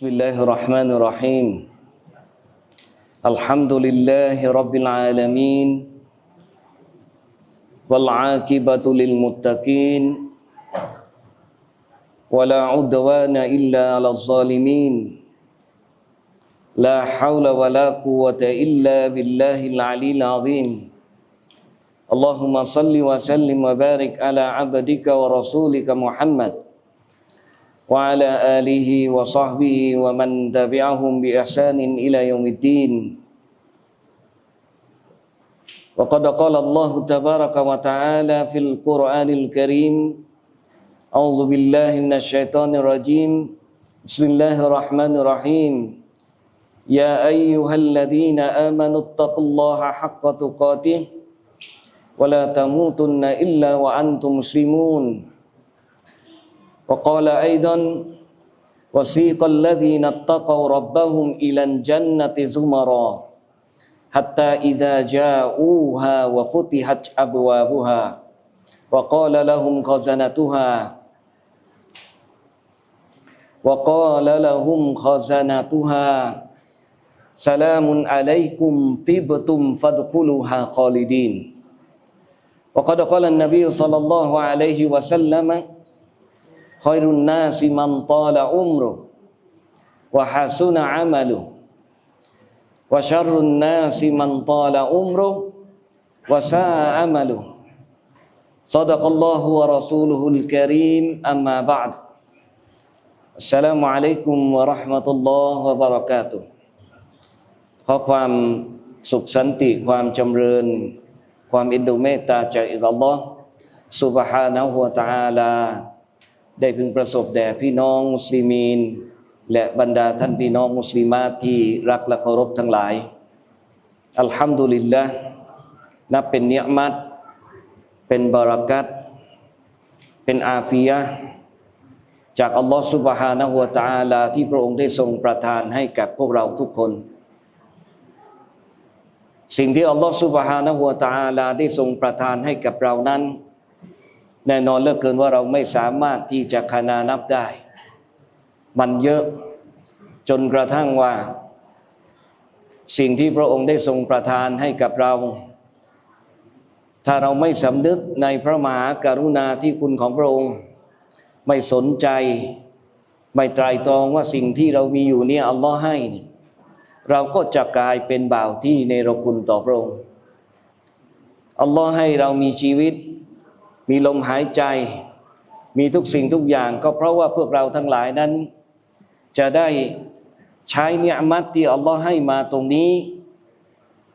بسم الله الرحمن الرحيم الحمد لله رب العالمين والعاقبة للمتقين ولا عدوان إلا على الظالمين لا حول ولا قوة إلا بالله العلي العظيم اللهم صل وسلم وبارك على عبدك ورسولك محمد وعلى آله وصحبه ومن تبعهم بإحسان إلى يوم الدين. وقد قال الله تبارك وتعالى في القرآن الكريم أعوذ بالله من الشيطان الرجيم. بسم الله الرحمن الرحيم. يا أيها الذين آمنوا اتقوا الله حق تقاته ولا تموتن إلا وأنتم مسلمون. وقال أيضا وسيق الذين اتقوا ربهم إلى الجنة زمرا حتى إذا جاءوها وفتحت أبوابها وقال لهم خزنتها وقال لهم خزنتها. سلام عليكم طبتم فادخلوها خالدين. وقد قال النبي صلى الله عليه وسلم خير الناس من طال عمره وحسن عمله وشر الناس من طال عمره وساء عمله صدق الله ورسوله الكريم أما بعد السلام عليكم ورحمة الله وبركاته ขอความสุขสันติความจำเริญ ความอินดูเมตตาจากอิอัลลอฮ์สุบฮานะฮูวะตะอาลา ได้พึงประสบแด่พี่น้องมุสลิมีน และบรรดาท่านพี่น้องมุสลิมาที่รักและเคารพทั้งหลาย อัลฮัมดุลิลละนับเป็นเนียมัตเป็นบารักัตเป็นอาฟียะจากอัลลอฮฺสุบฮานะฮูวตาลาที่พระองค์ได้ทรงประทานให้กับพวกเราทุกคน สิ่งที่อัลลอฮฺสุบฮานะฮูวตาลาได้ทรงประทานให้กับเรานั้น แน่นอนเหลือเกินว่าเราไม่สามารถที่จะคานานับได้ มันเยอะจนกระทั่งว่า สิ่งที่พระองค์ได้ทรงประทานให้กับเรา ถ้าเราไม่สำนึกในพระมหากรุณาที่คุณของพระองค์ ไม่สนใจ ไม่ไตรตรองว่าสิ่งที่เรามีอยู่เนี่ยอัลลอฮ์ให้เราก็จะกลายเป็นบ่าวที่ในรคุณต่อพระองค์อัลลอฮ์ให้เรามีชีวิต มีลมหายใจ มีทุกสิ่งทุกอย่างก็เพราะว่าพวกเราทั้งหลายนั้น จะได้ใช้เนียมัตที่อัลลอฮ์ให้มาตรงนี้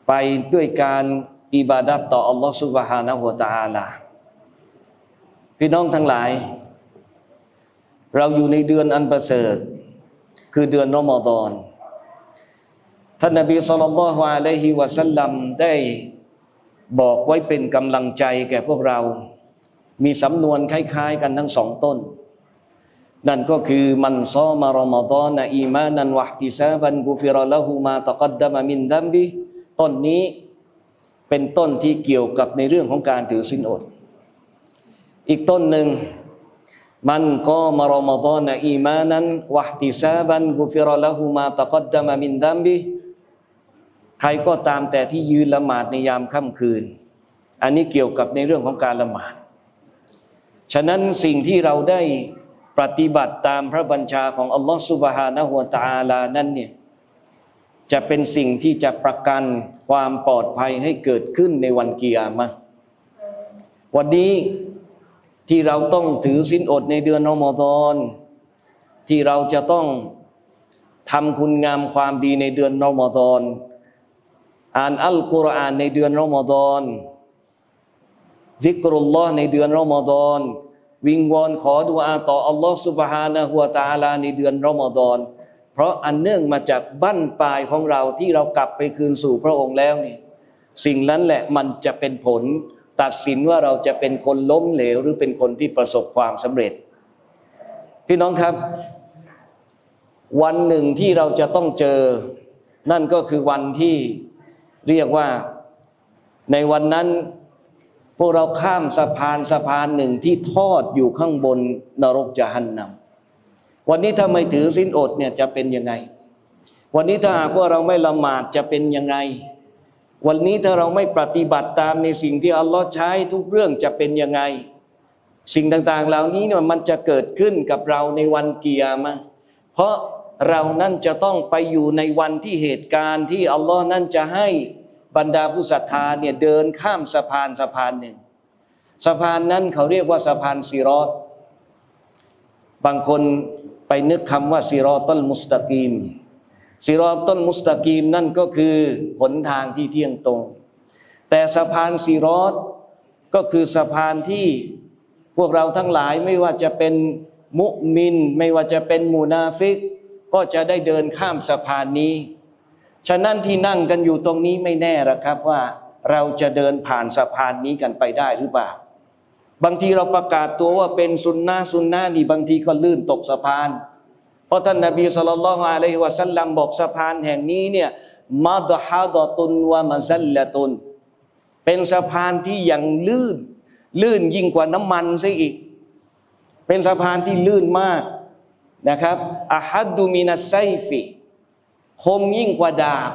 ไปด้วยการอิบาดัตต่ออัลลอฮ์สุบฮานะฮุวาตะอาลาพี่น้องทั้งหลาย เราอยู่ในเดือนอันประเสริฐ คือเดือนรอมฎอนท่านนบีสุลต่านละฮ์อะลัยฮิวะสัลลัมได้บอกไว้เป็นกำลังใจแก่พวกเรา มีสำนวนคล้าย ๆ กันทั้งสองต้น นั่นก็คือมันซอมารอมฎอนอีมานันวะติซาบันกุฟิรละหูมาตะกัดดะมมินดัมบิต้นนี้เป็นต้นที่เกี่ยวกับในเรื่องของการถือสินอด อีกต้นหนึ่งมันก็มารอมฎอนอีมานันวะติซาบันกุฟิรละหูมาตะกัดดะมมินดัมบิใครก็ตามแต่ที่ยืนละหมาดในยามค่ำคืน อันนี้เกี่ยวกับในเรื่องของการละหมาด ฉะนั้นสิ่งที่เราได้ปฏิบัติตามพระบัญชาของอัลลอฮฺสุบฮานะฮุวตาลานั้นเนี่ยจะเป็นสิ่งที่จะประกันความปลอดภัยให้เกิดขึ้นในวันกิยามะวันนี้ที่เราต้องถือสินอดในเดือนรอมฎอนที่เราจะต้องทำคุณงามความดีในเดือนรอมฎอนอ่านอัลกุรอานในเดือนรอมฎอน ซิกรุลลอฮ์ในเดือนรอมฎอนวิงวอนขอดุอาต่ออัลลอฮ์สุบฮานะฮุวาตาลาในเดือนรอมฎอนเพราะอันเนื่องมาจากบั้นปลายของเราที่เรากลับไปคืนสู่พระองค์แล้วนี่สิ่งนั้นแหละมันจะเป็นผล ตัดสินว่าเราจะเป็นคนล้มเหลวหรือเป็นคนที่ประสบความสำเร็จ พี่น้องครับ วันหนึ่งที่เราจะต้องเจอ นั่นก็คือวันที่เรียกว่าในวันนั้น พวกเราข้ามสะพานสะพานหนึ่งที่ทอดอยู่ข้างบนนรกจะหันนำวันนี้ถ้าไม่ถือสินอดเนี่ยจะเป็นยังไง วันนี้ถ้าหากว่าเราไม่ละหมาดจะเป็นยังไง วันนี้ถ้าเราไม่ปฏิบัติตามในสิ่งที่อัลลอฮ์ใช้ทุกเรื่องจะเป็นยังไง สิ่งต่างๆ เหล่านี้เนี่ยมันจะเกิดขึ้นกับเราในวันเกียร์มาเพราะเรานั่นจะต้องไปอยู่ในวันที่เหตุการณ์ที่อัลลอฮ์นั่นจะให้ บรรดาผู้ศรัทธาเนี่ยเดินข้ามสะพานสะพานหนึ่งสะพานนั้นเขาเรียกว่าสะพานซีรอตบางคนไปนึกคำว่าซีรอตัลมุสตะกีมซีรอตัลมุสตะกีมนั่นก็คือหนทางที่เที่ยงตรง แต่สะพานซีรอตก็คือสะพานที่พวกเราทั้งหลายไม่ว่าจะเป็นมุมิน ไม่ว่าจะเป็นมูนาฟิก ก็จะได้เดินข้ามสะพานนี้ ฉะนั้นที่นั่งกันอยู่ตรงนี้ไม่แน่หรอกครับว่าเราจะเดินผ่านสะพานนี้กันไปได้หรือเปล่า บางทีเราประกาศตัวว่าเป็นซุนนะซุนนะนี่บางทีก็ลื่นตกสะพาน เพราะท่านนบีสุลต่านละฮ์อะลัยฮิวะสัลลัมบอกสะพานแห่งนี้เนี่ยมัดฮะดะตุนวะมัซัลละตุน เป็นสะพานที่ยังลื่น ลื่นยิ่งกว่าน้ำมันซะอีก เป็นสะพานที่ลื่นมากนะครับอะฮัดดูมินัสไซฟิ คมยิ่งกว่าดาบ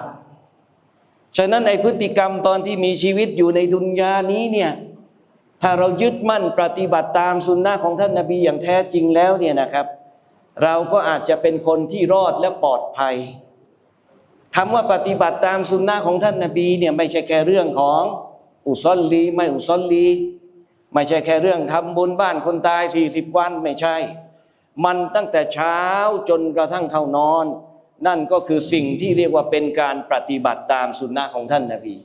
ฉะนั้นไอพฤติกรรมตอนที่มีชีวิตอยู่ในดุนยานี้เนี่ยถ้าเรายึดมั่นปฏิบัติตามสุนนะของท่านนาบีอย่างแท้จริงแล้วเนี่ยนะครับ เราก็อาจจะเป็นคนที่รอดและปลอดภัยคำว่าปฏิบัติตามสุนนะของท่านนาบีเนี่ยไม่ใช่แค่เรื่องของอุซอลลีไม่อุซอลลีไม่ใช่แค่เรื่องทำบุญบ้านคนตายสี่สิบวันไม่ใช่ มันตั้งแต่เช้าจนกระทั่งเข้านอน นั่นก็คือสิ่งที่เรียกว่าเป็นการปฏิบัติตามสุนนะของท่านนาบี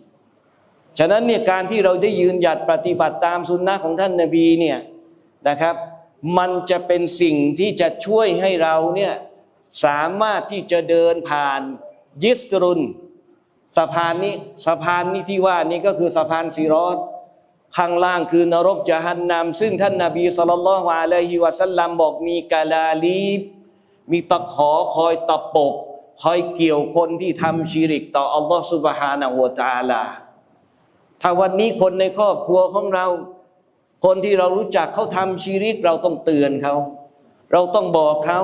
ฉะนั้นเนี่ยการที่เราได้ยืนหยัดปฏิบัติตามสุนนะของท่านนาบีเนี่ยนะครับ มันจะเป็นสิ่งที่จะช่วยให้เราเนี่ยสามารถที่จะเดินผ่านยิสรุนสะพานนี้สะพานนี้ที่ว่านี้ก็คือสะพานซีรอตข้างล่างคือนรกจะหันนามซึ่งท่านนาบีสุลต่านละฮ์อะลัยฮิวะสัลลัมบอกมีกาลาลีบ มีตะขอคอยตะปบคอยเกี่ยวคนที่ทำชีริกต่ออัลลอฮฺสุบฮานะฮูวะตาลา ถ้าวันนี้คนในครอบครัวของเรา คนที่เรารู้จักเขาทำชีริกเราต้องเตือนเขา เราต้องบอกเขา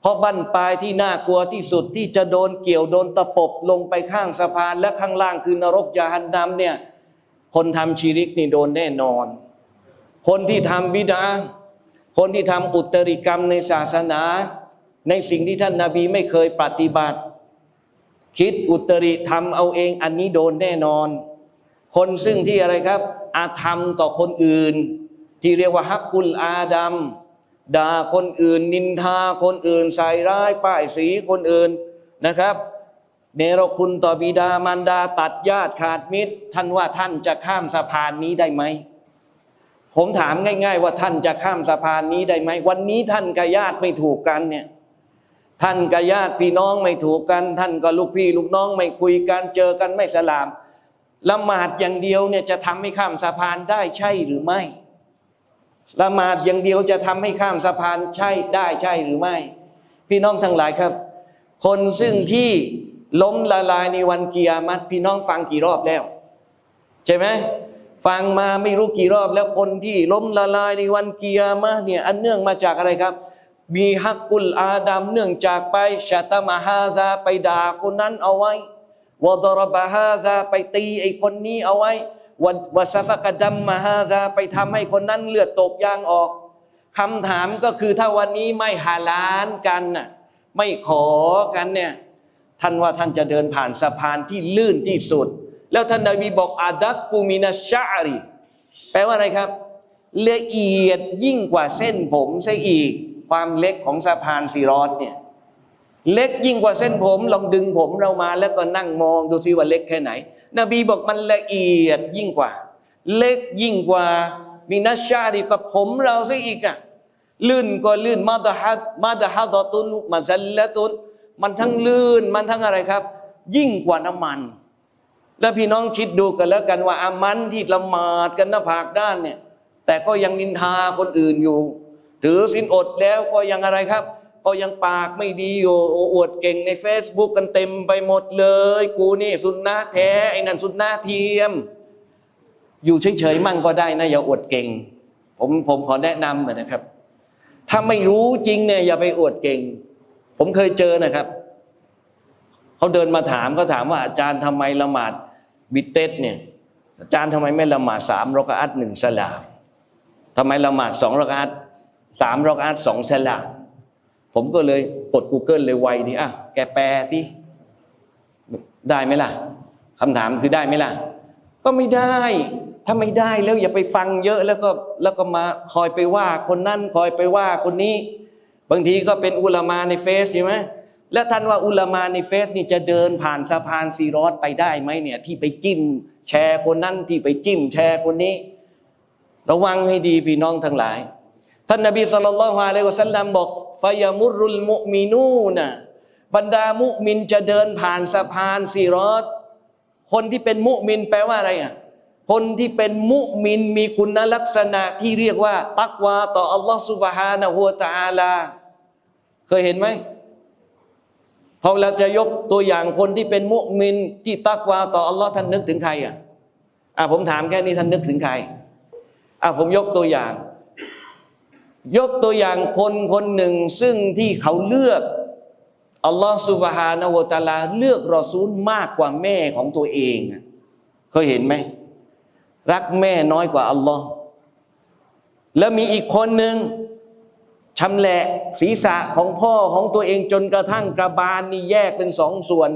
เพราะบั้นปลายที่น่ากลัวที่สุดที่จะโดนเกี่ยวโดนตะปบลงไปข้างสะพาน และข้างล่างคือนรกยาหันนำเนี่ย คนทำชีริกนี่โดนแน่นอน คนที่ทำบิดาคนที่ทำอุตริกรรมในศาสนา ในสิ่งที่ท่านนาบีไม่เคยปฏิบัติ คิดอุตริทำเอาเองอันนี้โดนแน่นอน คนซึ่งที่อะไรครับ อาธรรมต่อคนอื่น ที่เรียกว่าฮักกุลอาดัมด่าคนอื่น นินทาคนอื่น ใส่ร้ายป้ายสีคนอื่นนะครับเนรคุณต่อบิดามารดาตัดญาติขาดมิตร ท่านว่าท่านจะข้ามสะพานนี้ได้ไหมผมถามง่าย ๆ ว่าท่านจะข้ามสะพานนี้ได้ไหมวันนี้ท่านกับญาติไม่ถูกกันเนี่ย ท่านกับญาติพี่น้องไม่ถูกกัน ท่านกับลูกพี่ลูกน้องไม่คุยกันเจอกันไม่สลามละหมาดอย่างเดียวเนี่ยจะทำให้ข้ามสะพานได้ใช่หรือไม่ละหมาดอย่างเดียวจะทำให้ข้ามสะพานใช่ได้ใช่หรือไม่ พี่น้องทั้งหลายครับ คนซึ่งที่ล้มละลายในวันเกียรมัดพี่น้องฟังกี่รอบแล้ว ใช่ไหมฟังมาไม่รู้กี่รอบแล้วคนที่ล้มละลายในวันเกียร์มาเนี่ยอันเนื่องมาจากอะไรครับ มีฮักกุลอาดัมเนื่องจากไปชาตมาฮาซาไปด่าคนนั้นเอาไว้วดรบาฮาซาไปตีไอ้คนนี้เอาไว้วันวสฟกดัมมาฮาซาไปทำให้คนนั้นเลือดตกยางออกคำถามก็คือถ้าวันนี้ไม่ฮาลานกันน่ะไม่ขอกันเนี่ยท่านว่าท่านจะเดินผ่านสะพานที่ลื่นที่สุด แล้วท่านนบีบอกอาดักกูมินาชารีแปลว่าอะไรครับ ละเอียดยิ่งกว่าเส้นผมซะอีก ความเล็กของสะพานสีรอดเนี่ยเล็กยิ่งกว่าเส้นผม ลองดึงผมเรามาแล้วก็นั่งมองดูซิว่าเล็กแค่ไหน นบีบอกมันละเอียดยิ่งกว่า เล็กยิ่งกว่ามินาชารีกับผมเราซะอีกอะลื่นกว่าลื่นมาดฮัดมาดฮัดตุนมาซัลละตุนมันทั้งลื่นมันทั้งอะไรครับ ยิ่งกว่าน้ำมัน แล้วพี่น้องคิดดูกันแล้วกันว่าอามันที่ละหมาดกันหน้าผากด้านเนี่ย แต่ก็ยังนินทาคนอื่นอยู่ ถือสินอดแล้วก็ยังอะไรครับ ก็ยังปากไม่ดีอยู่อวดเก่งใน Facebook กันเต็มไปหมดเลย กูนี่สุนนะแท้ไอ้นั่นสุนนะเทียม อยู่เฉยๆมั่งก็ได้นะอย่าอวดเก่ง ผมผมขอแนะนำนะครับ ถ้าไม่รู้จริงเนี่ยอย่าไปอวดเก่ง ผมเคยเจอนะครับเขาเดินมาถามเขาถามว่าอาจารย์ทำไมละหมาดบิดเตสเนี่ยอาจารย์ทำไมไม่ละหมาดสามรอกอัตหนึ่งสลามทำไมละหมาดสองรอกอัต สามรอกอัตสองสลาผมก็เลยกด Google เลยไวดีอะแกแปลสิได้ไหมล่ะคำถามคือได้ไหมล่ะ ก็ไม่ได้ถ้าไม่ได้แล้วอย่าไปฟังเยอะแล้วก็แล้วก็มาคอยไปว่าคนนั่นคอยไปว่าคนนี้ บางทีก็เป็นอุลามาในเฟซใช่ไหมแล้วท่านว่าอุลามาในเฟซนี่จะเดินผ่านสะพานซีรอดไปได้ไหมเนี่ย ที่ไปจิ้ม แชร์คนนั้นที่ไปจิ้ม แชร์คนนี้ ระวังให้ดีพี่น้องทั้งหลาย ท่านนบีสุลต่านละฮ์ลวะสัลลัมบอกฟายมุรุลมุมินูนะบรรดามุมินจะเดินผ่านสะพานสีรอดคนที่เป็นมุมินแปลว่าอะไรอะคนที่เป็นมุมินมีคุณลักษณะที่เรียกว่า ตักวาต่ออัลลอฮฺสุบฮานะฮูตาลา เคยเห็นไหมพอเราจะยกตัวอย่างคนที่เป็นมุมินที่ตักวาต่ออัลลอฮ์ท่านนึกถึงใครอะอะผมถามแค่นี้ท่านนึกถึงใครอะผมยกตัวอย่าง ยกตัวอย่างคนคนหนึ่งซึ่งที่เขาเลือกอัลลอฮ์สุบฮานาวตาลาเลือกรอซูลมากกว่าแม่ของตัวเองเคยเห็นไหม รักแม่น้อยกว่าอัลลอฮ์แล้วมีอีกคนหนึ่งชำแหละศีรษะของพ่อของตัวเองจนกระทั่งกระบาลนี่แยกเป็นสองส่วน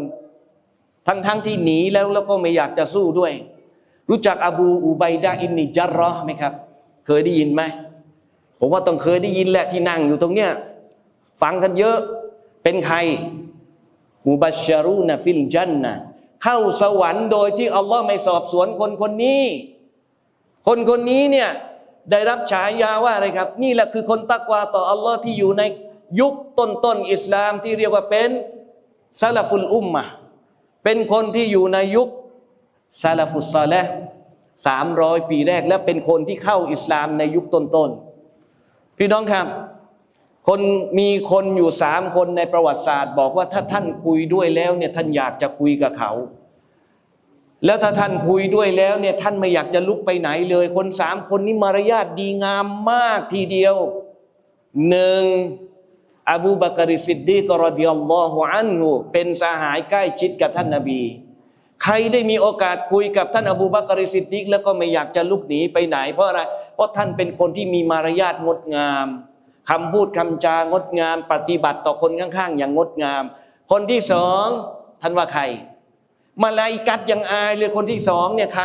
ทั้งทั้งที่หนีแล้วแล้วก็ไม่อยากจะสู้ด้วย รู้จักอบูอูบัยดาอินนิจารอไหมครับ เคยได้ยินไหม ผมว่าต้องเคยได้ยินแหละที่นั่งอยู่ตรงเนี้ยฟังกันเยอะเป็นใครมุบัชชารูนฟิลจันนะเข้าสวรรค์โดยที่อัลลอฮ์ไม่สอบสวนคนคนนี้ คนคนนี้เนี่ยได้รับฉายาว่าอะไรครับ นี่แหละคือคนตักวาต่ออัลลอฮ์ที่อยู่ในยุคต้นต้นๆอิสลามที่เรียกว่าเป็นซาลาฟุลอุมมะเป็นคนที่อยู่ในยุคซาลาฟุสซาเลสามร้อยปีแรกและเป็นคนที่เข้าอิสลามในยุคต้นต้นๆ พี่น้องครับ คนมีคนอยู่สามคนในประวัติศาสตร์ บอกว่าถ้าท่านคุยด้วยแล้วเนี่ยท่านอยากจะคุยกับเขา แล้วถ้าท่านคุยด้วยแล้วเนี่ยท่านไม่อยากจะลุกไปไหนเลย คนสามคนนี้มารยาทดีงามมากทีเดียวหนึ่งอบูบักริสิดดีกรดิยัลลอฮุอันฮุเป็นสหายใกล้ชิดกับท่านนาบี ใครได้มีโอกาสคุยกับท่านอบูบักริสิดดีกแล้วก็ไม่อยากจะลุกหนีไปไหน เพราะอะไร เพราะท่านเป็นคนที่มีมารยาทงดงามคำพูดคำจางดงาม ปฏิบัติต่อคนข้างๆ อย่างงดงาม คนที่สองท่านว่าใครมาลายกัดยังอายเลยคนที่สองเนี่ยใคร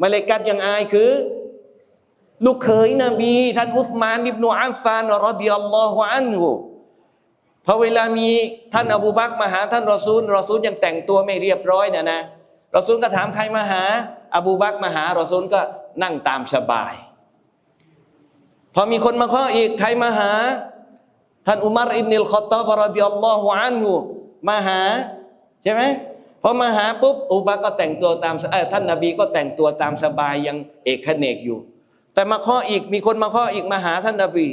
มาลายกัดยังอายคือ ลูกเขยนบีท่านอุสมานอิบนุอัฟฟานรอดิยัลลอฮุอันฮุ พอเวลามีท่านอบูบักมาหาท่านรอซูลรอซูลยังแต่งตัวไม่เรียบร้อยเนี่ยนะรอซูลก็ถามใครมาหา อบูบักมาหารอซูลก็นั่งตามสบาย พอมีคนมาข้ออีกใครมาหา ท่านอุมารอิบนิลคอตตอบรอดิยัลลอฮุอันฮุมาหาใช่ไหมพอมาหาปุ๊บอุบักก็แต่งตัวตามเออท่านนบีก็แต่งตัวตามสบายยังเอกเนกอยู่ แต่มาข้ออีกมีคนมาข้ออีกมาหาท่านนบี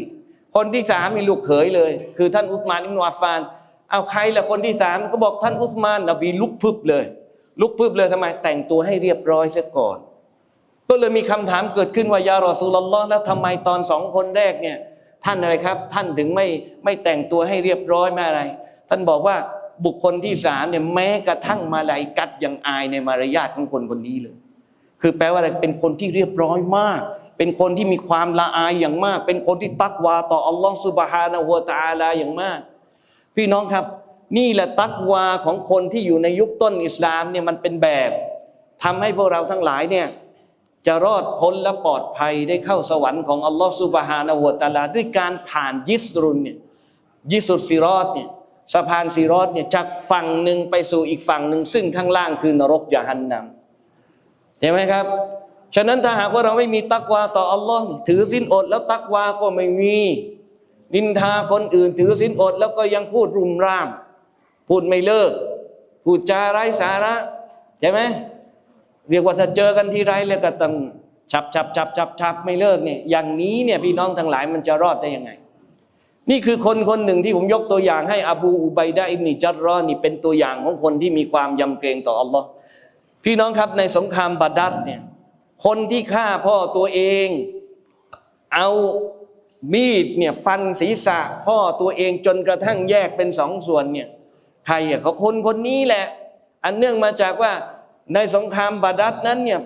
คนที่สามมีลูกเขยเลย คือท่านอุสมานอิบนุอัฟานเอาใครละคนที่สามก็บอกท่านอุสมานนบีลุกพึบเลย ลุกพึบเลยทำไมแต่งตัวให้เรียบร้อยเสียก่อน ก็เลยมีคำถามเกิดขึ้นว่ายารอซูลลอฮ์แล้วทำไมตอนสองคนแรกเนี่ยท่านอะไรครับ ท่านถึงไม่ไม่แต่งตัวให้เรียบร้อยไม่อะไร ท่านบอกว่าบุคคลที่สามเนี่ยแม้กระทั่งมาลายกัดยังอายในมารยาทของคนคนนี้เลย คือแปลว่าอะไรเป็นคนที่เรียบร้อยมาก เป็นคนที่มีความละอายอย่างมาก เป็นคนที่ตักวาต่ออัลลอฮฺสุบฮานะฮูวตาลาอย่างมาก พี่น้องครับ นี่แหละตักวาของคนที่อยู่ในยุคต้นอิสลามเนี่ยมันเป็นแบบทำให้พวกเราทั้งหลายเนี่ยจะรอดพ้นและปลอดภัยได้เข้าสวรรค์ของอัลลอฮฺสุบฮานะฮูวตาลาด้วยการผ่านยิสรุนเนี่ยยิสุดซิรอดเนี่ยสะพานซีรอดเนี่ยจากฝั่งหนึ่งไปสู่อีกฝั่งหนึ่งซึ่งข้างล่างคือนรกยะฮันนัมเห็นไหมครับ ฉะนั้นถ้าหากว่าเราไม่มีตักวาต่ออัลลอฮ์ถือสินอด แล้วตักวาก็ไม่มี นินทาคนอื่น ถือสินอด แล้วก็ยังพูดรุมร่าม พูดไม่เลิก พูดจาไร้สาระใช่ไหมเรียกว่าถ้าเจอกันทีไรแล้วก็ต้องฉับฉับฉับฉับฉับไม่เลิกเนี่ยอย่างนี้เนี่ยพี่น้องทั้งหลายมันจะรอดได้ยังไง นี่คือคนคนหนึ่งที่ผมยกตัวอย่างให้อบูอุบัยดะอิบนิจัดรอนี่เป็นตัวอย่างของคนที่มีความยำเกรงต่ออัลลอฮ์พี่น้องครับในสงครามบาดัดเนี่ย คนที่ฆ่าพ่อตัวเอง เอามีดเนี่ยฟันศีรษะพ่อตัวเองจนกระทั่งแยกเป็นสองส่วนเนี่ยใครอะเขาคนคนนี้แหละ อันเนื่องมาจากว่าในสงครามบาดัดนั้นเนี่ย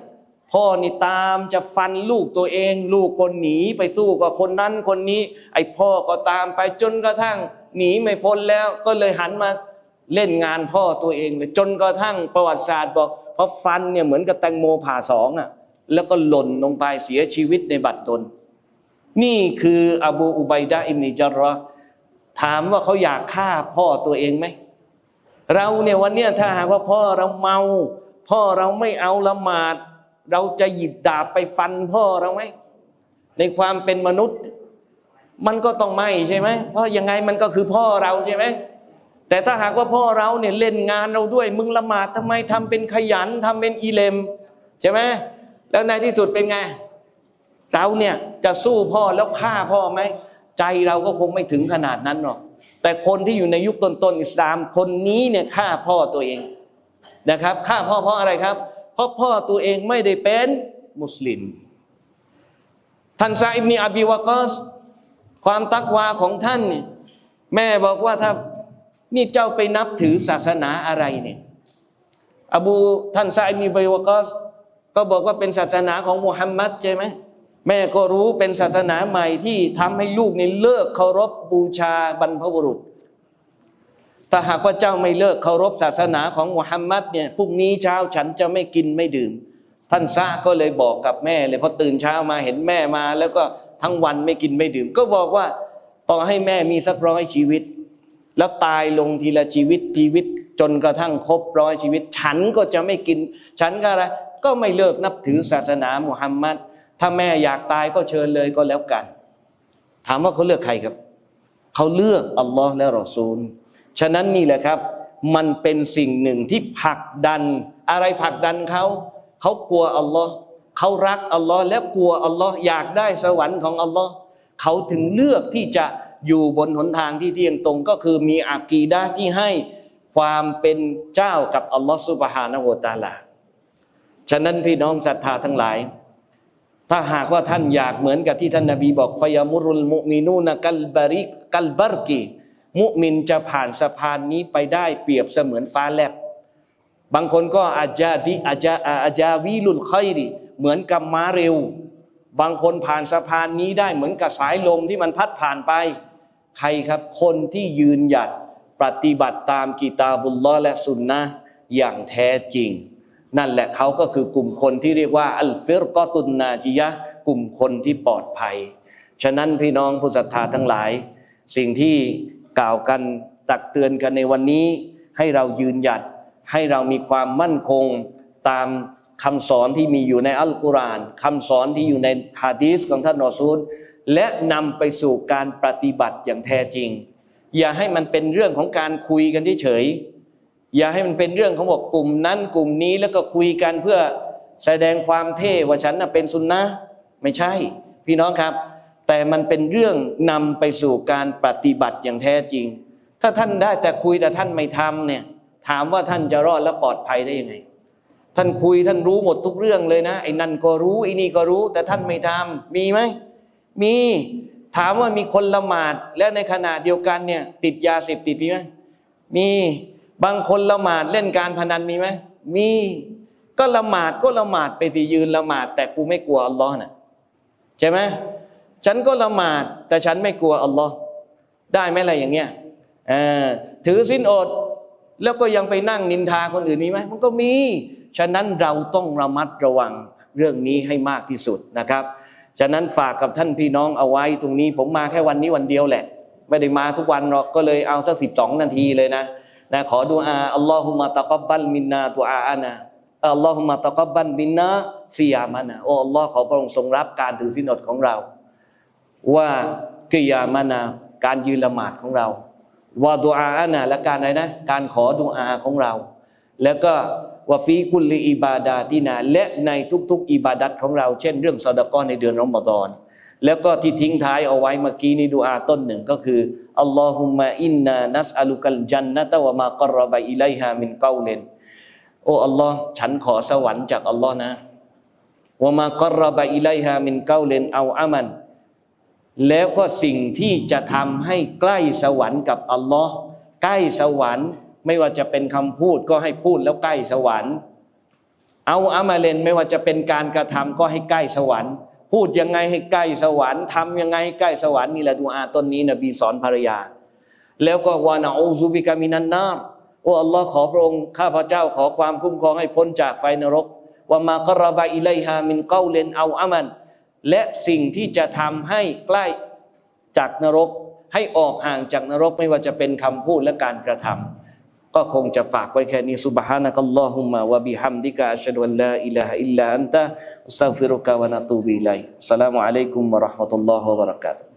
พ่อนี่ตามจะฟันลูกตัวเอง ลูกคนหนีไปสู้กับคนนั้นคนนี้ ไอพ่อก็ตามไปจนกระทั่ง หนีไม่พ้นแล้วก็เลยหันมาเล่นงานพ่อตัวเองเลยจนกระทั่งประวัติศาสตร์บอกเพราะฟันเนี่ยเหมือนกับแตงโมผ่าสองอะ แล้วก็หล่นลงไปเสียชีวิตในบัตรตนนี่คืออบูอุบัยดะอิบนิจารเราะถามว่าเขาอยากฆ่าพ่อตัวเองไหม เราเนี่ยวันเนี้ยถ้าหากว่าพ่อเราเมา พ่อเราไม่เอาละหมาด เราจะหยิบดาบไปฟันพ่อเราไหมในความเป็นมนุษย์ มันก็ต้องไม่ใช่ไหมเพราะยังไงมันก็คือพ่อเราใช่ไหมแต่ถ้าหากว่าพ่อเราเนี่ยเล่นงานเราด้วย มึงละหมาดทำไมทำเป็นขยันทำเป็นอีเลมใช่ไหม แล้วในที่สุดเป็นไง เราเนี่ยจะสู้พ่อแล้วฆ่าพ่อไหม ใจเราก็คงไม่ถึงขนาดนั้นหรอก แต่คนที่อยู่ในยุคต้นๆอิสลามคนนี้เนี่ยฆ่าพ่อตัวเองนะครับฆ่าพ่อเพราะอะไรครับ เพราะพ่อตัวเองไม่ได้เป็นมุสลิมท่านซาอิบนีอบีวากอสความตักวาของท่านเนี่ยแม่บอกว่าถ้านี่เจ้าไปนับถือศาสนาอะไรเนี่ยอบูท่านซาอิบนีอบีวากอส ก็บอกว่าเป็นศาสนาของมุฮัมมัดใช่ไหมแม่ก็รู้เป็นศาสนาใหม่ที่ทำให้ลูกนี่เลิกเคารพบูชาบรรพบุรุษถ้าหากว่าเจ้าไม่เลิกเคารพศาสนาของมุฮัมมัดเนี่ยพรุ่งนี้เช้าฉันจะไม่กินไม่ดื่ม ท่านซะก็เลยบอกกับแม่เลยพอตื่นเช้ามาเห็นแม่มา แล้วก็ทั้งวันไม่กินไม่ดื่ม ก็บอกว่าต่อให้แม่มีสักร้อยชีวิต แล้วตายลงทีละชีวิตชีวิต จนกระทั่งครบร้อยชีวิต ฉันก็จะไม่กิน ฉันก็อะไรก็ไม่เลิกนับถือศาสนามุฮัมมัดถ้าแม่อยากตายก็เชิญเลยก็แล้วกัน ถามว่าเขาเลือกใครครับ เขาเลือกอัลลอฮ์และรอซูล ฉะนั้นนี่แหละครับ มันเป็นสิ่งหนึ่งที่ผลักดัน อะไรผลักดันเขา เขากลัวอัลลอฮ์เขารักอัลลอฮ์และกลัวอัลลอฮ์อยากได้สวรรค์ของอัลลอฮ์เขาถึงเลือกที่จะอยู่บนหนทางที่เที่ยงตรงก็คือมีอากีดะที่ให้ ความเป็นเจ้ากับอัลลอฮ์ซุบฮานะฮูวตาลาฉะนั้นพี่น้องศรัทธาทั้งหลาย ถ้าหากว่าท่านอยากเหมือนกับที่ท่านนบีบอกฟยามุรุลมุมินูนกัลบาริกกัลบารกีมุมินจะผ่านสะพานนี้ไปได้เปรียบเสมือนฟ้าแลบบางคนก็อาจาดิอาจาอาจาวีลุลคอยรีเหมือนกับม้าเร็ว บางคนผ่านสะพานนี้ได้เหมือนกับสายลมที่มันพัดผ่านไป ใครครับคนที่ยืนหยัด ปฏิบัติตามกีตาบุลลอและสุนนะอย่างแท้จริง นั่นแหละเขาก็คือกลุ่มคนที่เรียกว่าอัลฟิรกอตุนนาจิยะกลุ่มคนที่ปลอดภัย ฉะนั้นพี่น้องผู้ศรัทธาทั้งหลาย สิ่งที่กล่าวกันตักเตือนกันในวันนี้ให้เรายืนหยัดให้เรามีความมั่นคงตามคำสอนที่มีอยู่ในอัลกุรอานคำสอนที่อยู่ในฮะดีษของท่านรอซูลและนำไปสู่การปฏิบัติอย่างแท้จริง อย่าให้มันเป็นเรื่องของการคุยกันเฉยๆอย่าให้มันเป็นเรื่องของบอกกลุ่มนั้นกลุ่มนี้แล้วก็คุยกันเพื่อแสดงความเท่ว่าฉันน่ะเป็นซุนนะไม่ใช่ พี่น้องครับ แต่มันเป็นเรื่องนำไปสู่การปฏิบัติอย่างแท้จริง ถ้าท่านได้แต่คุยแต่ท่านไม่ทำเนี่ยถามว่าท่านจะรอดและปลอดภัยได้ยังไง ท่านคุยท่านรู้หมดทุกเรื่องเลยนะไอ้นั่นก็รู้ไอ้นี่ก็รู้ แต่ท่านไม่ทำมีไหมมี ถามว่ามีคนละหมาดแล้วในขณะเดียวกันเนี่ย ติดยาเสพติดมีไหมมีบางคนละหมาดเล่นการพนันมีไหมมีก็ละหมาดก็ละหมาดไปที่ยืนละหมาด แต่กูไม่กลัวอัลลอฮ์น่ะใช่ไหมฉันก็ละหมาด แต่ฉันไม่กลัวอัลลอฮ์ได้ไหมอะไรอย่างเงี้ยเออถือสินอด แล้วก็ยังไปนั่งนินทาคนอื่นมีไหมมันก็มี ฉะนั้นเราต้องระมัดระวังเรื่องนี้ให้มากที่สุดนะครับ ฉะนั้นฝากกับท่านพี่น้องเอาไว้ตรงนี้ผมมาแค่วันนี้วันเดียวแหละ ไม่ได้มาทุกวันหรอกก็เลยเอาสักสิบสองนาทีเลยนะนะขอดูอาอัลลอฮุมะตะกับบัลมินนาตุอาอานะอัลลอฮุมะตะกับบัลมินนาซียามานะโอ้อัลลอฮ์ขอพระองค์ทรงรับการถือศีลอดของเรา ว่ากิยามานาการยืนละหมาดของเราว่าดุอาอานะและการอะไรนะ การขอดุอาของเรา แล้วก็วาฟีกุลลีอิบาดาตินา และในทุกๆ อิบาดัตของเรา เช่น เรื่องซอดกอนในเดือนรอมฎอนแล้วก็ที่ทิ้งท้ายเอาไว้เมื่อกี้ในดุอาต้นหนึ่งก็คืออัลลอฮุมะอินนานัสอัลุกัลจันนะตะวะมากรบะอิไลฮามินเกาเลนโอ้อัลลอฮ์ฉันขอสวรรค์จากอัลลอฮ์นะวะมากรบะอิไลฮามินเกาเลนเอาอามัน แล้วก็สิ่งที่จะทำให้ใกล้สวรรค์กับอัลลอฮ์ใกล้สวรรค์ ไม่ว่าจะเป็นคำพูดก็ให้พูดแล้วใกล้สวรรค์ เอาอามาเลนไม่ว่าจะเป็นการกระทำก็ให้ใกล้สวรรค์ พูดยังไงให้ใกล้สวรรค์ทำยังไงให้ใกล้สวรรค์นี่แหละดูอาต้นนี้นบีสอนภรรยา แล้วก็วานาอูซุบิกามินันนาร์โอ้อัลลอฮ์ขอพระองค์ข้าพเจ้าขอความคุ้มครองให้พ้นจากไฟนรกว่ามากรบะอิไลฮามินเกาเลนเอาอามัน และสิ่งที่จะทำให้ใกล้จากนรก ให้ออกห่างจากนรกไม่ว่าจะเป็นคำพูดและการกระทำ ก็คงจะฝากไว้แค่นี้ซุบฮานะกัลลอฮุมะวะบิฮัมดิกะอัชฮะดุอัลลาอิลาฮะอิลลาอันตะอัสตัฆฟิรุกะวะนะตูบิอิลัยฮิสสลามุอะลัยกุมวะเราะห์มะตุลลอฮిวะบะเราะกาตุฮ์